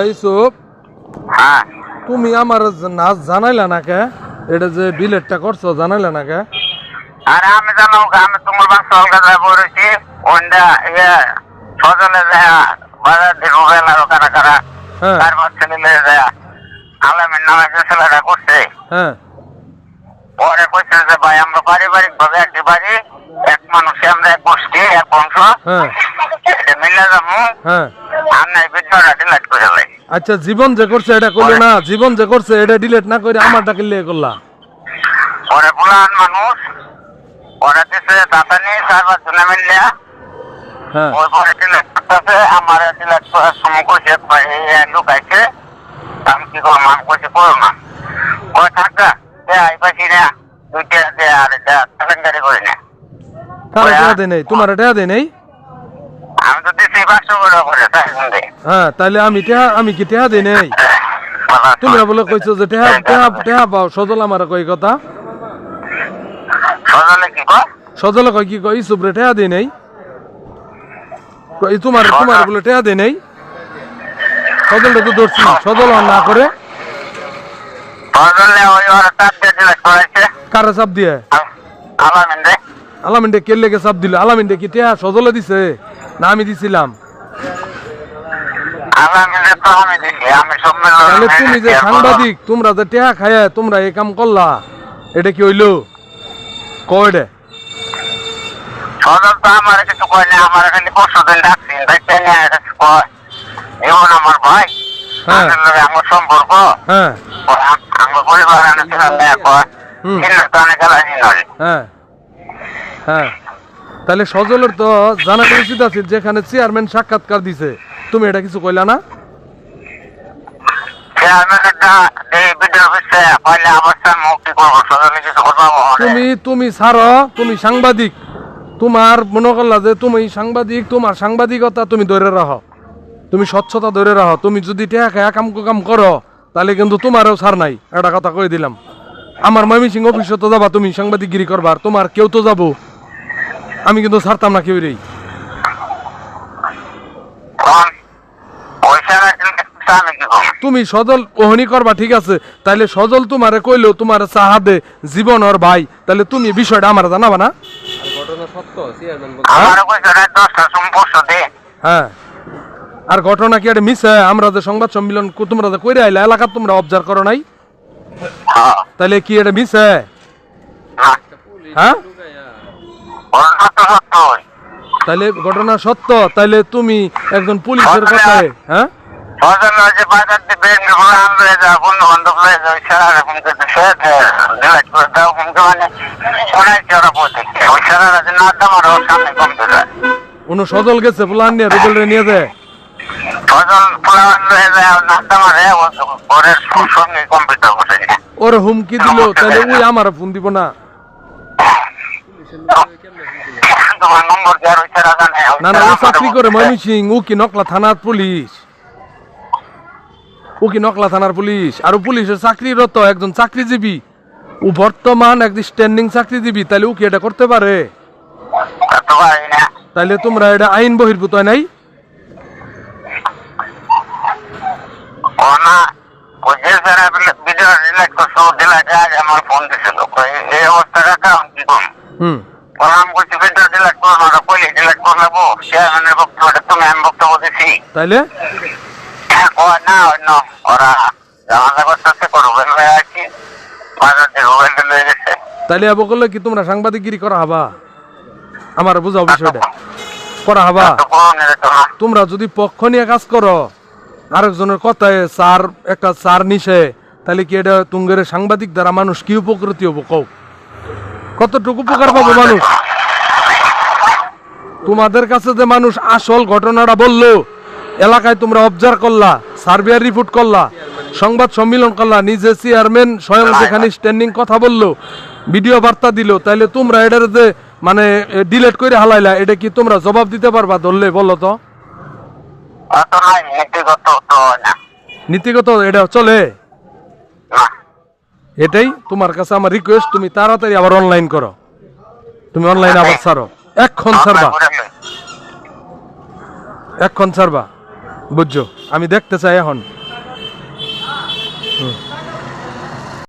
এই সুপ হ্যাঁ। তুমি আমার নাচ জানাইলা না কে? এটা যে ডিলেটটা করছ জানাইলা না কে? আরে আমি জানো আমি তোমার বাসা অলগা যায় পড়েছি ওইটা ইয়ে সজলে যায় বাজার দিয়ে আরও কারা কারা। তার ছেলে লয়ে যায়। আলামের নামে যে ছেলেটা করছে হ্যাঁ। পরে কইছে যে ভাই আমরা পারিবারিক ভাবে একটি বাড়ি এক মানুষে আমরা এক গোষ্ঠী এক বংশ। হ্যাঁ। মিলে যাব। আচ্ছা জীবন যে করছে এটা করল না জীবন যে করছে এটা ডিলেট না করে আমার ডাকে লিয়ে করলা। পরে পুলান মানুষ পরে দিছে তাতা নিয়ে চার পাঁচ জনে মিললে হ্যাঁ। ওই পরে ডিলেট করতেছে আমার ডিলেট করার সময় কইছে ভাই এই লোক আমি কি করলাম? আমি কইছে করো না। ওই থাকা দে আই পাশি না। দুইটা দে আর এটা ক্যালেন্ডারি করে নে। তারা দেয় নেই? তোমার দেয় নেই? আমি তো দিছি পাঁচশো করে হ্যাঁ তাহলে আমি টেহা আমি কি টেহা দেই নেই? তোমরা বলে কইছো যে টেহা টেহা টেহা পাও সজল আমার কই কথা। সজলে কি কর সজল কই কি কই সুব্রে টেহা দেই নেই। তোমার তোমার বলে টেহা দেই নেই। সজলটা তো ধরছি সজল না করে। চাপ দিয়ে আলামিন আলামিনডে কে লেগে চাপ দিল? আলামিনডে কি সজলে দিছে? না আমি দিছিলাম। তাহলে তুমি যে সাংবাদিক তোমরা যে টেহা খায় তোমরা এই কাম করলা এটা কি হইল? কয়ডে সদর তো আমার কিছু কয় না আমার খালি পরশু দিন ডাকছি দেখতে নিয়ে এসেছে কয় এমন আমার ভাই হ্যাঁ। আমার সম্পর্ক? হ্যাঁ। আমার পরিবার কয়। হ্যাঁ। হ্যাঁ। তাহলে সজলের তো জানা উচিত আছে, যেখানে চেয়ারম্যান সাক্ষাৎকার দিছে। তুমি এটা কিছু কইলা না? তুমি তুমি ছাড়ো, তুমি সাংবাদিক। তোমার মনে করলা যে তুমি সাংবাদিক, তোমার সাংবাদিকতা তুমি ধরে রাখো। তুমি স্বচ্ছতা ধরে রাখো। তুমি যদি কাম কাম করো, তাহলে কিন্তু তোমারও ছাড় নাই। একটা কথা কই দিলাম। আমার ময়মনসিংহ অফিসে তো যাবা, তুমি সাংবাদিকগিরি করবার তোমার কেউ তো যাব। আমি কিন্তু ছাড়তাম না কেউ রেই করব তুমি সজল ওহনি করবা ঠিক আছে। তাইলে সজল তোমারে কইলো তোমার সাহাদে জীবন ওর ভাই। তাহলে তুমি বিষয়টা আমার জানাবা না? দিন হ্যাঁ। আর ঘটনা কি একটা মিস আমরা যে সংবাদ সম্মেলন তোমরা যে কইরা আইলা এলাকা তোমরা অবজার্ভ করো নাই? হ্যাঁ। তাইলে কি এটা মিস হ্যাঁ? তাইলে ঘটনা সত্য তাইলে তুমি একজন পুলিশের কথায় হ্যাঁ? মানে সজল গেছে প্লান নিয়ে রুবেল নিয়ে যায়? ওর হুমকি দিল তাহলে ওই আমার ফোন দিব না। তোমার নম্বর দেওয়ার ওই সারা জানে না না ও চাকরি করে ময়মনসিং ও কি নকলা থানার পুলিশ? ও কি নকলা থানার পুলিশ? আর পুলিশের চাকরিরত একজন চাকরিজীবী। ও বর্তমান একজন স্ট্যান্ডিং চাকরিজীবী তাহলে ও কি এটা করতে পারে? তো পারি না। তাইলে তোমরা এটা আইন বহির্ভূত হয় নাই? হুম। কইলে চেয়ারম্যানের বক্তব্যটা তুমি আমি বক্তব্য দিছি। তাইলে? ও না অন্য। ওরা জামাজা করতেছে করবেন আছি বাজার থেকে রুবেল লয়ে গেছে। তাইলে আবু করলে কি তোমরা সাংবাদিকগিরি করা হবা? আমার বুঝাও বিষয়টা করা হবা? তোমরা যদি পক্ষ নিয়ে কাজ করো আরেকজনের কথায় সার একটা সার নিশে তাহলে কি এটা তুঙ্গের সাংবাদিক দ্বারা মানুষ কি উপকৃত হব কও? কতটুকু উপকার পাবো মানুষ? তোমাদের কাছে যে মানুষ আসল ঘটনাটা বলল এলাকায় তোমরা অবজার্ভ করলা সার্ভেয়ার রিপোর্ট করলা সংবাদ সম্মেলন করলা নিজে চেয়ারম্যান স্বয়ং যেখানে স্ট্যান্ডিং কথা বলল ভিডিও বার্তা দিল তাইলে তোমরা এটার যে মানে ডিলেট করে হালাইলা এটা কি তোমরা জবাব দিতে পারবা ধরলে বলো তো? নীতিগত এটা চলে? এটাই তোমার কাছে আমার রিকোয়েস্ট তুমি তাড়াতাড়ি আবার অনলাইন করো। তুমি অনলাইন আবার ছাড়ো। এক্ষণ ছাড়বা। এক্ষণ ছাড়বা বুঝছ আমি দেখতে চাই এখন হুম।